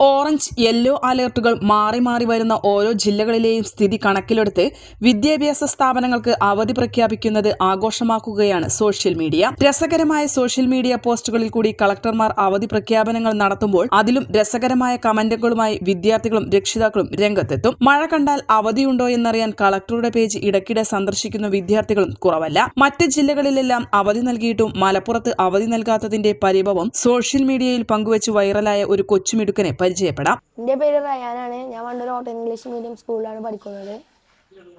orange yellow അലേർട്ടുകൾ മാറി മാറി വരുന്ന ഓരോ ജില്ലകളിലെയും സ്ഥിതി കണക്കിലെടുത്ത് വിദ്യാഭ്യാസ സ്ഥാപനങ്ങൾക്ക് അവധി പ്രഖ്യാപിക്കുന്നത് ആഘോഷമാക്കുകയാണ് സോഷ്യൽ മീഡിയ. രസകരമായ സോഷ്യൽ മീഡിയ പോസ്റ്റുകളിൽ കൂടി കളക്ടർമാർ അവധി പ്രഖ്യാപനങ്ങൾ നടത്തുമ്പോൾ അതിലും രസകരമായ കമന്റുകളുമായി വിദ്യാർത്ഥികളും രക്ഷിതാക്കളും രംഗത്തെത്തും. മഴ കണ്ടാൽ അവധിയുണ്ടോ എന്നറിയാൻ കളക്ടറുടെ പേജ് ഇടയ്ക്കിടെ സന്ദർശിക്കുന്ന വിദ്യാർത്ഥികളും കുറവല്ല. മറ്റ് ജില്ലകളിലെല്ലാം അവധി നൽകിയിട്ടും മലപ്പുറത്ത് അവധി നൽകാത്തതിന്റെ പരിഭവം സോഷ്യൽ മീഡിയയിൽ പങ്കുവച്ച് വൈറലായ ഒരു കൊച്ചുമിടുക്കനെ പരിചയപ്പെടാം എന്റെ പേര് റയാനാണ്. ഞാൻ പണ്ടൊരു ഓട്ടോ ഇംഗ്ലീഷ് മീഡിയം സ്കൂളിലാണ് പഠിക്കുന്നത്.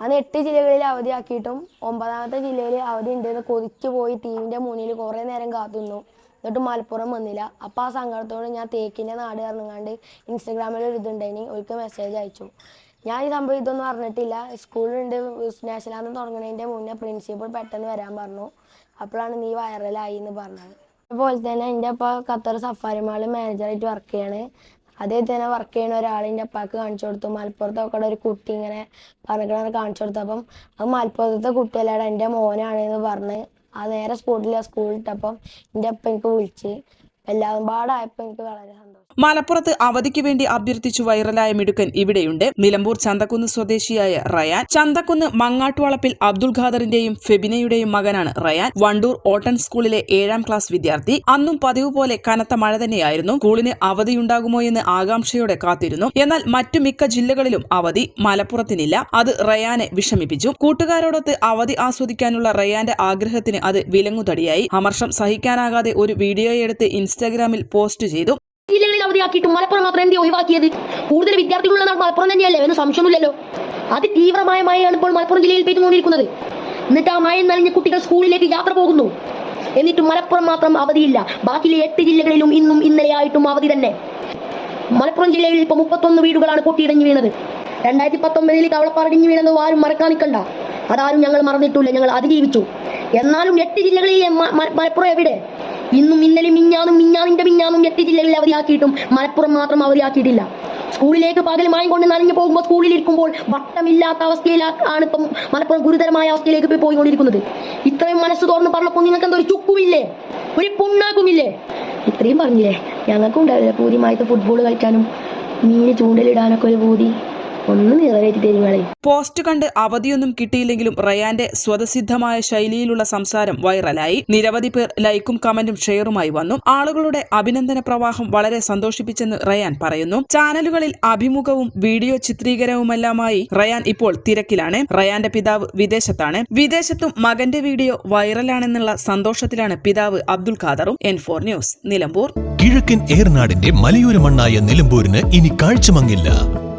അന്ന് എട്ട് ജില്ലകളിൽ അവധിയാക്കിയിട്ടും ഒമ്പതാമത്തെ ജില്ലയിൽ അവധി ഉണ്ടെന്ന് കൊതിച്ചു പോയി ടീമിന്റെ മുന്നിൽ കുറേ നേരം കാത്തുനിന്നു. എന്നിട്ട് മലപ്പുറം വന്നില്ല. അപ്പോൾ ആ സങ്കടത്തോട് ഞാൻ തേക്കിന്റെ നാട് ഇറങ്ങാണ്ട് ഇൻസ്റ്റഗ്രാമിൽ ഒരു ഇതുണ്ടായിനി ഒരിക്കൽ മെസ്സേജ് അയച്ചു. ഞാൻ ഈ സംഭവം ഇതൊന്നും അറിഞ്ഞിട്ടില്ല. സ്കൂളുണ്ട് നാഷണൽ തുടങ്ങുന്നതിന്റെ മുന്നേ പ്രിൻസിപ്പൾ പെട്ടെന്ന് വരാൻ പറഞ്ഞു. അപ്പോഴാണ് നീ വൈറലായി എന്ന് പറഞ്ഞത്. അതുപോലെ തന്നെ എന്റെ അപ്പോൾ ഖത്തർ സഫാരി മാനേജറായിട്ട് വർക്ക് ചെയ്യാണ്. അതേ തന്നെ വർക്ക് ചെയ്യുന്ന ഒരാളിന്റെ അപ്പാക്ക് കാണിച്ചു കൊടുത്തു. മലപ്പുറത്തൊക്കെ ഒരു കുട്ടി ഇങ്ങനെ പറഞ്ഞിട്ട് കാണിച്ചു കൊടുത്തു അപ്പം അത് മലപ്പുറത്തെ കുട്ടിയല്ലാടെ എന്റെ മോനാണ് എന്ന് പറഞ്ഞ് ആ നേരെ സ്പോട്ടിൽ സ്കൂളിൽ ഇട്ടപ്പം എന്റെ അപ്പ എനിക്ക് വിളിച്ച് എനിക്ക് വളരെ സന്തോഷം. മലപ്പുറത്ത് അവധിക്ക് വേണ്ടി അഭ്യർത്ഥിച്ചു വൈറലായ മിടുക്കൻ ഇവിടെയുണ്ട്. നിലമ്പൂർ ചന്തക്കുന്ന് സ്വദേശിയായ റയാൻ. ചന്തക്കുന്ന് മങ്ങാട്ടുവളപ്പിൽ അബ്ദുൾ ഖാദറിന്റെയും ഫെബിനയുടെയും മകനാണ് റയാൻ. വണ്ടൂർ ഓട്ടൺ സ്കൂളിലെ ഏഴാം ക്ലാസ് വിദ്യാർത്ഥി. അന്നും പതിവ് പോലെ കനത്ത മഴ തന്നെയായിരുന്നു. സ്കൂളിന് അവധിയുണ്ടാകുമോ എന്ന് ആകാംക്ഷയോടെ കാത്തിരുന്നു. എന്നാൽ മറ്റു മിക്ക ജില്ലകളിലും അവധി മലപ്പുറത്തിനില്ല. അത് റയാനെ വിഷമിപ്പിച്ചു. കൂട്ടുകാരോടൊത്ത് അവധി ആസ്വദിക്കാനുള്ള റയാന്റെ ആഗ്രഹത്തിന് അത് വിലങ്ങുതടിയായി. അമർഷം സഹിക്കാനാകാതെ ഒരു വീഡിയോയെടുത്ത് ഇൻസ്റ്റാഗ്രാമിൽ പോസ്റ്റ് ചെയ്തു. ജില്ലകളിൽ അവധിയാക്കിയിട്ടും മലപ്പുറം മാത്രം എന്തി ഒഴിവാക്കിയത്? കൂടുതൽ വിദ്യാർത്ഥികളുള്ള നാട് മലപ്പുറം തന്നെയല്ലേ? എന്ന് സംശയമൊന്നുമില്ലല്ലോ. അതിതീവ്രമായ മഴയാണ് ഇപ്പോൾ മലപ്പുറം ജില്ലയിൽ പെയ്തുകൊണ്ടിരിക്കുന്നത്. എന്നിട്ട് ആ മഴ നനഞ്ഞ കുട്ടികൾ സ്കൂളിലേക്ക് യാത്ര പോകുന്നു. എന്നിട്ട് മലപ്പുറം മാത്രം അവധിയില്ല. ബാക്കിയിലെ എട്ട് ജില്ലകളിലും ഇന്നും ഇന്നലെയായിട്ടും അവധി തന്നെ. മലപ്പുറം ജില്ലയിൽ ഇപ്പോൾ മുപ്പത്തൊന്ന് വീടുകളാണ് പൊട്ടിയിടഞ്ഞു വീണത്. രണ്ടായിരത്തി പത്തൊമ്പതിൽ കവളപ്പാറടിഞ്ഞു വീണത് ആരും മറക്കാൻ നിൽക്കണ്ട. അതാരും ഞങ്ങൾ മറന്നിട്ടില്ല. ഞങ്ങൾ അതിജീവിച്ചു. എന്നാലും എട്ട് ജില്ലകളിൽ മലപ്പുറം എവിടെ? ഇന്നും ഇന്നലെ മിഞ്ഞാനും മിഞ്ഞാനിന്റെ മിഞ്ഞാനും എട്ട് ജില്ലകളിൽ മലപ്പുറം മാത്രം അവധിയാക്കിയിട്ടില്ല. സ്കൂളിലേക്ക് പകൽ മായം കൊണ്ട് നനഞ്ഞു പോകുമ്പോൾ സ്കൂളിൽ ഇരിക്കുമ്പോൾ വട്ടമില്ലാത്ത അവസ്ഥയിലാണ് ഇപ്പം മലപ്പുറം ഗുരുതരമായ അവസ്ഥയിലേക്ക് പോയി പോയിക്കൊണ്ടിരിക്കുന്നത്. ഇത്രയും മനസ്സ് തുറന്ന് പറഞ്ഞപ്പോൾ നിങ്ങൾക്ക് എന്തോ ഒരു ചുക്കുമില്ലേ? ഒരു പുണ്ണാക്കുമില്ലേ? ഇത്രയും പറഞ്ഞില്ലേ? ഞങ്ങൾക്കും ഉണ്ടാവില്ല. പൂതിമായിട്ട് ഫുട്ബോൾ കളിക്കാനും മീന് ചൂണ്ടലിടാനൊക്കെ ഒരു പൂതി. ഒന്ന് നിറവേറ്റി പോസ്റ്റ് കണ്ട് അവധിയൊന്നും കിട്ടിയില്ലെങ്കിലും റയാന്റെ സ്വതസിദ്ധമായ ശൈലിയിലുള്ള സംസാരം വൈറലായി. നിരവധി പേർ ലൈക്കും കമന്റും ഷെയറുമായി വന്നു. ആളുകളുടെ അഭിനന്ദന പ്രവാഹം വളരെ സന്തോഷിപ്പിച്ചെന്ന് റയാൻ പറയുന്നു. ചാനലുകളിൽ അഭിമുഖവും വീഡിയോ ചിത്രീകരണവുമെല്ലാമായി റയാൻ ഇപ്പോൾ തിരക്കിലാണ്. റയാന്റെ പിതാവ് വിദേശത്താണ്. വിദേശത്തും മകന്റെ വീഡിയോ വൈറലാണെന്നുള്ള സന്തോഷത്തിലാണ് പിതാവ് Abdul ഖാദറും. N four news Nilambur. കിഴക്കൻ ഏർനാടിന്റെ മലയോര മണ്ണായ നിലമ്പൂരിന് ഇനി കാഴ്ചമങ്ങില്ല.